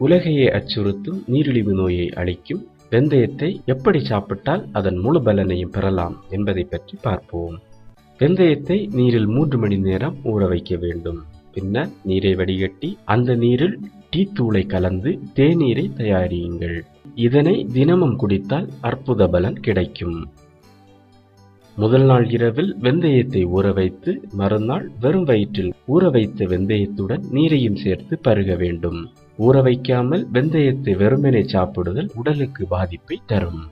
உலகையே அச்சுறுத்தும் நீரிழிவு நோயை அளிக்கும் வெந்தயத்தை எப்படி சாப்பிட்டால் அதன் முழு பலனையும் பெறலாம் என்பதை பற்றி பார்ப்போம். வெந்தயத்தை நீரில் மூன்று மணி நேரம் ஊற வைக்க வேண்டும். பின்னர் நீரை வடிகட்டி அந்த நீரில் டீ தூளை கலந்து தேநீரை தயாரியுங்கள். இதனை தினமும் குடித்தால் அற்புத பலன் கிடைக்கும். முதல் நாள் இரவில் வெந்தயத்தை ஊற வைத்து மறுநாள் வெறும் வயிற்றில் ஊற வைத்த வெந்தயத்துடன் நீரையும் சேர்த்து பருக வேண்டும். ஊற வைக்காமல் வெந்தயத்தை வெறுமனே சாப்பிடுதல் உடலுக்கு பாதிப்பை தரும்.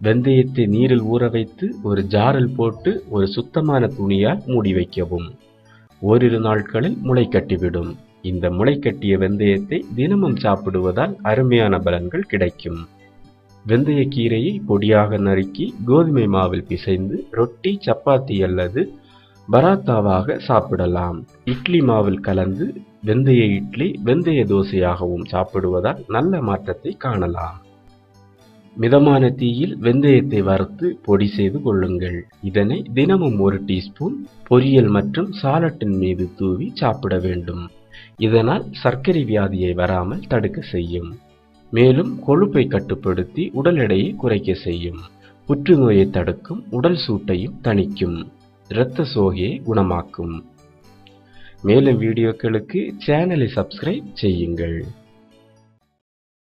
வெந்தயத்தை நீரில் ஊற வைத்து ஒரு ஜாரில் போட்டு ஒரு சுத்தமான துணியால் மூடி வைக்கவும். ஓரிரு நாட்களில் முளை கட்டிவிடும். இந்த முளை கட்டிய வெந்தயத்தை தினமும் சாப்பிடுவதால் அருமையான பலன்கள் கிடைக்கும். வெந்தய கீரையை பொடியாக நறுக்கி கோதுமை மாவில் பிசைந்து ரொட்டி சப்பாத்தி அல்லது பராத்தாவாக சாப்பிடலாம். இட்லி மாவில் கலந்து வெந்தய இட்லி வெந்தய தோசையாகவும் சாப்பிடுவதால் நல்ல மாற்றத்தை காணலாம். மிதமான தீயில் வெந்தயத்தை வறுத்து பொடி செய்து கொள்ளுங்கள். இதனை தினமும் ஒரு டீஸ்பூன் பொரியல் மற்றும் சாலட்டின் மீது தூவி சாப்பிட வேண்டும். இதனால் சர்க்கரை வியாதியை வராமல் தடுக்க செய்யும். மேலும் கொழுப்பை கட்டுப்படுத்தி உடல் எடையை குறைக்க செய்யும். புற்றுநோயை தடுக்கும் உடல் சூட்டையும் தணிக்கும். இரத்த சோகையை குணமாக்கும். மேலும் வீடியோக்களுக்கு சேனலை சப்ஸ்கிரைப் செய்யுங்கள்.